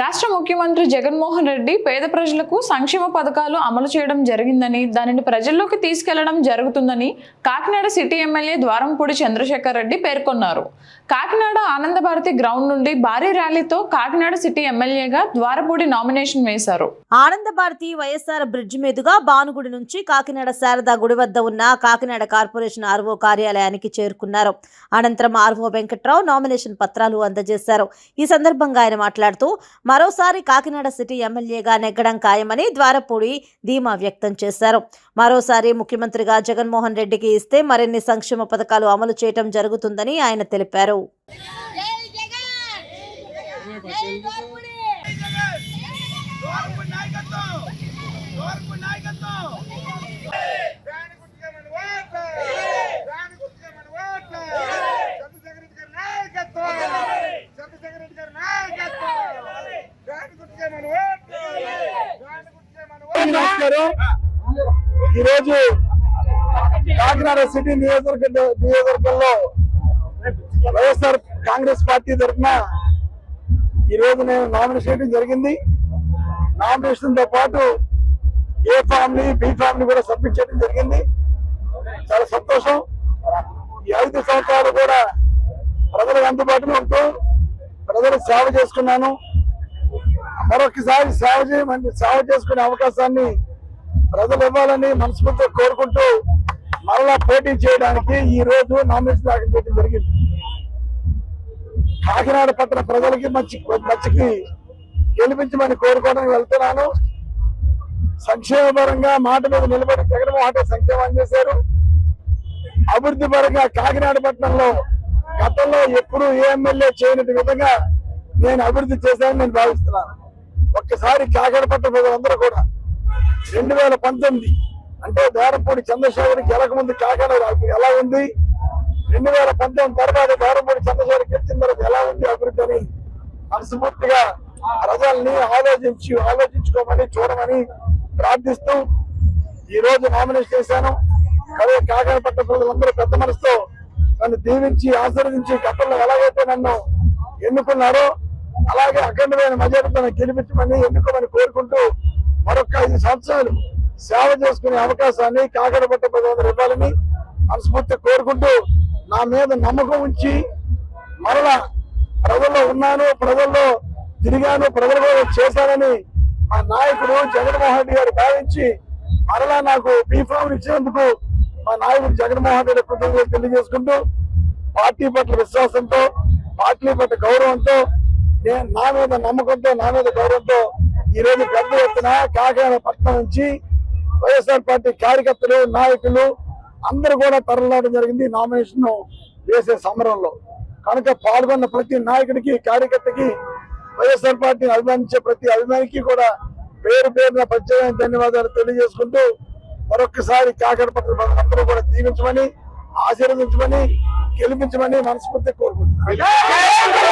రాష్ట్ర ముఖ్యమంత్రి జగన్మోహన్ రెడ్డి పేద ప్రజలకు సంక్షేమ పథకాలు అమలు చేయడం జరిగిందని దానిని ప్రజల్లోకి తీసుకెళ్ళడం జరుగుతుందని కాకినాడ సిటీ ఎమ్మెల్యే ద్వారంపూడి చంద్రశేఖర్ రెడ్డి పేర్కొన్నారు. కాకినాడ ఆనందభారతి గ్రౌండ్ నుండి భారీ ర్యాలీతో కాకినాడ సిటీ ఎమ్మెల్యేగా ద్వారపూడి నామినేషన్ వేశారు. ఆనంద భారతి వైఎస్ఆర్ బ్రిడ్జ్ మీదుగా భానుగుడి నుంచి కాకినాడ శారదా గుడి వద్ద ఉన్న కాకినాడ కార్పొరేషన్ ఆర్వో కార్యాలయానికి చేరుకున్నారు. అనంతరం ఆర్వో వెంకట్రావు నామినేషన్ పత్రాలు అందజేశారు. ఈ సందర్భంగా ఆయన మాట్లాడుతూ మరోసారి కాకినాడ సిటీ ఎమ్మెల్యేగా నెగ్గడం ఖాయమని ద్వారపూడి ధీమా వ్యక్తం చేశారు. మరోసారి ముఖ్యమంత్రిగా జగన్మోహన్ రెడ్డికి ఇస్తే మరిన్ని సంక్షేమ పథకాలు అమలు చేయడం జరుగుతుందని ఆయన తెలిపారు. నమస్కారం. ఈరోజు కాకినాడ సిటీ నియోజకవర్గ నియోజకవర్గంలో వైఎస్ఆర్ కాంగ్రెస్ పార్టీ తరఫున ఈ రోజు నేను నామినేషన్ చేయడం జరిగింది. నామినేషన్తో పాటు ఏ ఫామ్ బి ఫామ్ కూడా సబ్మిట్ చేయడం జరిగింది. చాలా సంతోషం. ఈ ఐదు సంవత్సరాలు కూడా ప్రజలకు అందుబాటులో ఉంటూ ప్రజలకు సేవ చేసుకున్నాను. మరొకసారి సేవ చేయమని సేవ చేసుకునే అవకాశాన్ని ప్రజలు ఇవ్వాలని మనస్ఫూర్తిగా కోరుకుంటూ మరలా పోటీ చేయడానికి ఈ రోజు నామినేషన్ దాఖలు చేయడం జరిగింది. కాకినాడ పట్టణ ప్రజలకి మంచి మంచికి గెలిపించమని కోరుకోవడానికి వెళ్తున్నాను. సంక్షేమ పరంగా మాట మీద నిలబడి జగన్మోహన్ రెడ్డి సంక్షేమం చేశారు. అభివృద్ధి పరంగా కాకినాడ పట్టణంలో గతంలో ఎప్పుడు ఏ ఎమ్మెల్యే చేయనట్టు విధంగా నేను అభివృద్ధి చేశానని నేను భావిస్తున్నాను. ఒక్కసారి కాకినాడ ప్రజలందరూ కూడా రెండు వేల పంతొమ్మిది అంటే దారంపూడి చంద్రశేఖర్ గెలకముందు కాకడ ఎలా ఉంది? రెండు వేల పంతొమ్మిది తర్వాత దారంపూడి చంద్రశేఖర్ గెలిచిన తర్వాత ఎలా ఉంది అభివృద్ధి అని మనస్ఫూర్తిగా ప్రజల్ని ఆలోచించి ఆలోచించుకోమని చూడమని ప్రార్థిస్తూ ఈ రోజు నామినేషన్ చేశాను. అదే కాకినాడ పట్ల ప్రజలందరూ పెద్ద మనసుతో నన్ను దీవించి ఆశీర్వదించి గతంలో ఎలాగైతే నన్ను ఎన్నుకున్నారో అలాగే అఖండమైన మెజారిటీతో గెలిపించమని ఎన్నుకోమని కోరుకుంటూ మరొక ఐదు సంవత్సరాలు సేవ చేసుకునే అవకాశాన్ని కాకినాడ పట్ల ప్రజలందరూ ఇవ్వాలని మనస్ఫూర్తిగా కోరుకుంటూ నా మీద నమ్మకం ఉంచి మరలా ప్రజల్లో ఉన్నాను ప్రజల్లో తిరిగాను ప్రజలు కూడా చేశానని మా నాయకుడు జగన్మోహన్ రెడ్డి గారు భావించి మరలా నాకు బీఫామ్ ఇచ్చినందుకు మా నాయకుడు జగన్మోహన్ రెడ్డి కృతజ్ఞతలు తెలియజేసుకుంటూ పార్టీ పట్ల విశ్వాసంతో పార్టీ పట్ల గౌరవంతో నేను నా మీద నమ్మకంతో నా మీద గౌరవంతో ఈ రోజు పెద్ద ఎత్తున కాకినాడ పట్టణం నుంచి వైఎస్ఆర్ పార్టీ కార్యకర్తలు నాయకులు అందరూ కూడా తరలిరావడం జరిగింది నామినేషన్ వేసే సమరంలో. కనుక పాల్గొన్న ప్రతి నాయకుడికి కార్యకర్తకి వైఎస్ఆర్ పార్టీని అభిమానించే ప్రతి అభిమానికి కూడా పేరు పేరున ప్రత్యేకమైన ధన్యవాదాలు తెలియజేసుకుంటూ మరొకసారి కాకినాడ పట్టణ కూడా దీవించమని ఆశీర్వదించమని గెలిపించమని మనస్ఫూర్తి కోరుకుంటున్నాను.